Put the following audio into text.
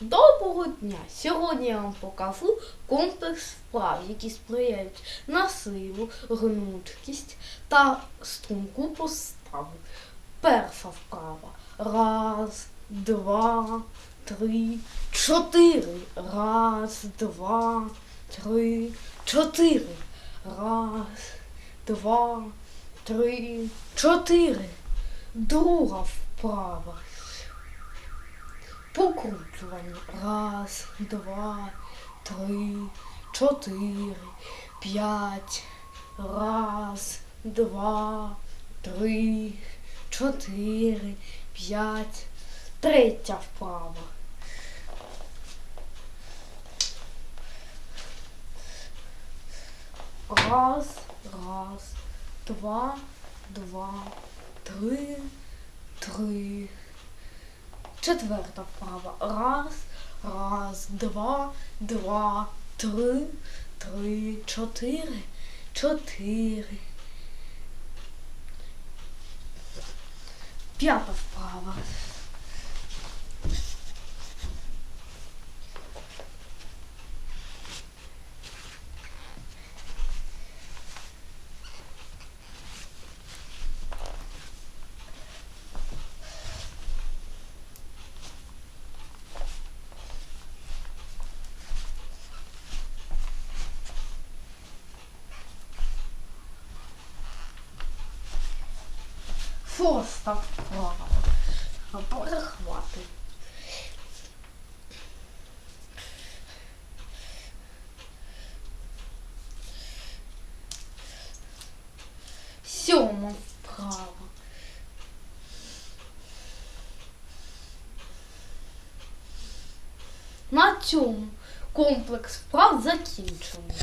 Доброго дня! Сьогодні я вам покажу комплекс вправ, які сприяють на силу, гнуткість та струнку поставу. Перша вправа. Раз, два, три, чотири. Раз, два, три, чотири. Раз, два, три, чотири. Друга вправа. Покручування. Раз, два, три, чотири, п'ять. Раз, два, три, чотири, п'ять. Третя вправа. Раз, раз, два, два, три, три. Четверта вправа. Раз, раз, два, два, три, три, чотири, чотири. П'ята вправа. Шоста вправа. Перехвати. Сьома вправа. На цьому комплекс вправ закінчено.